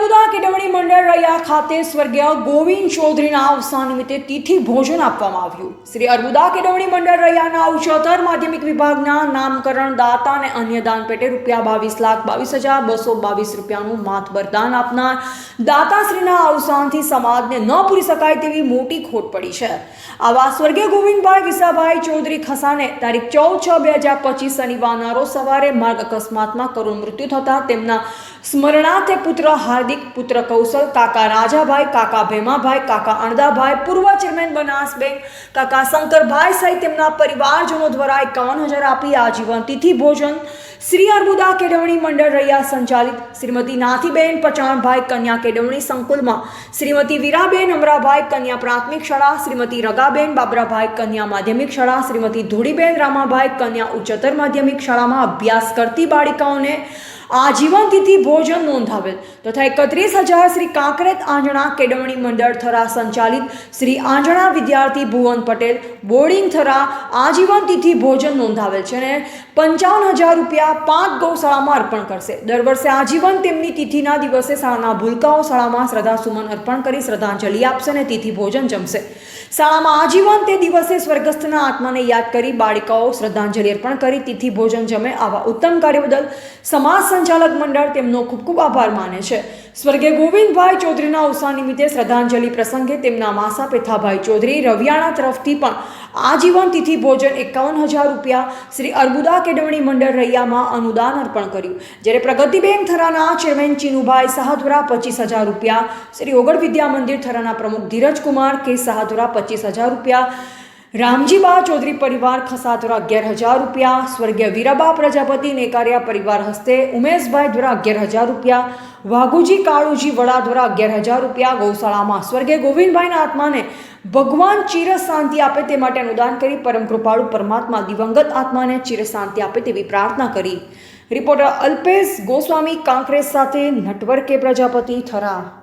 અર્બુદા કેળવણી મંડળ રૈયા ખાતે સ્વર્ગીય ગોવિંદ ચૌધરીના અવસાન નિમિત્તે તિથિ ભોજન આપવામાં આવ્યું. શ્રી અર્બુદા કેળવણી મંડળ રૈયાના ઉચ્ચતર માધ્યમિક વિભાગના નામકરણ દાતા અને અન્ય દાન પેટે રૂપિયા બાવીસ લાખ બાવીસ હજાર બસો બાવીસ રૂપિયાનું માતબર દાન આપનાર દાતાશ્રીના અવસાનથી સમાજને ન પૂરી શકાય તેવી મોટી ખોટ પડી છે. આવા સ્વર્ગીય ગોવિંદભાઈ વિસાભાઈ ચૌધરી ખસાને તારીખ ચૌદ છ બે હજાર પચીસ શનિવારના રોજ સવારે માર્ગ અકસ્માતમાં કરુણ મૃત્યુ થતાં તેમના સ્મરણાર્થે પુત્ર હાર્દિક પુત્ર કૌશલ, કાકા રાજાભાઈ, કાકા ભેમાભાઈ, કાકા અણદાભાઈ, પૂર્વ ચેરમેન બનાસ બેંક કાકા શંકરભાઈ સહિત તેમના પરિવારજનો દ્વારા એકાવન હજાર આપી આજીવન તિથિ ભોજન. શ્રી અર્બુદા કેળવણી મંડળ રૈયા સંચાલિત શ્રીમતી નાથીબેન પચાણભાઈ કન્યા કેળવણી સંકુલમાં. શ્રીમતી વીરાબેન અમરાભાઈ કન્યા પ્રાથમિક શાળા, શ્રીમતી રગાબેન બાબરાભાઈ કન્યા માધ્યમિક શાળા, શ્રીમતી ધૂળીબેન રામાભાઈ કન્યા ઉચ્ચતર માધ્યમિક શાળામાં અભ્યાસ કરતી બાળિકાઓને આજીવન તિથિ ભોજન નોંધાવેલ. તથા એકત્રીસ હજાર શ્રી કાંકરેત આંજણા કેળવણી મંડળ થરા સંચાલિત શ્રી આંજણા વિદ્યાર્થી ભુવન પટેલ બોર્ડિંગ થરા આજીવન તિથિ ભોજન નોંધાવેલ છે અને પંચાવન હજાર રૂપિયા પાંચ ગૌશાળામાં અર્પણ કરશે. દર વર્ષે આજીવન તેમની તિથિના દિવસે શાળાના ભૂલકાઓ શાળામાં શ્રદ્ધાસુમન અર્પણ કરી શ્રદ્ધાંજલિ આપશે અને તિથિ ભોજન જમશે. શાળામાં આજીવન તે દિવસે સ્વર્ગસ્થના આત્માને યાદ કરી બાળિકાઓ શ્રદ્ધાંજલિ અર્પણ કરી તિથિ ભોજન જમે આવા ઉત્તમ કાર્ય બદલ સમાજ સંચાલક મંડળ તેમનો ખૂબ ખૂબ આભાર માને છે. સ્વર્ગીય ગોવિંદભાઈ ચૌધરીના અવસાન નિમિત્તે શ્રદ્ધાંજલિ પ્રસંગે તેમના માસા પેથાભાઈ ચૌધરી રવિયાણા તરફથી પણ આજીવન તિથિ ભોજન એકાવન હજાર રૂપિયા શ્રી અર્બુદા કેળવણી મંડળ રૈયામાં અનુદાન અર્પણ કર્યું. જ્યારે પ્રગતિબેન થરાના ચેરમેન ચીનુભાઈ શાહ પચીસ હજાર રૂપિયા, શ્રી ઓગળ વિદ્યા મંદિર થરાના પ્રમુખ ધીરજકુમાર કે શાહ દ્વારા પચીસ હજાર રૂપિયા રામજીબા ચૌધરી પરિવાર ખસા દ્વારા અગિયાર હજાર રૂપિયા, સ્વર્ગીય વીરાબા પ્રજાપતિ નેકારિયા પરિવાર હસ્તે, ઉમેશભાઈ દ્વારા અગિયાર હજાર રૂપિયા, વાઘુજી કાળુજી વડા દ્વારા અગિયાર હજાર રૂપિયા, ગૌશાળામાં સ્વર્ગીય ગોવિંદભાઈના આત્માને ભગવાન ચિર શાંતિ આપે તે માટે અનુદાન કરી પરમ કૃપાળુ પરમાત્મા દિવંગત આત્માને ચિર શાંતિ આપે તેવી પ્રાર્થના કરી. રિપોર્ટર અલ્પેશ ગોસ્વામી કાંકરેજ સાથે, નટવર કે પ્રજાપતિ થરા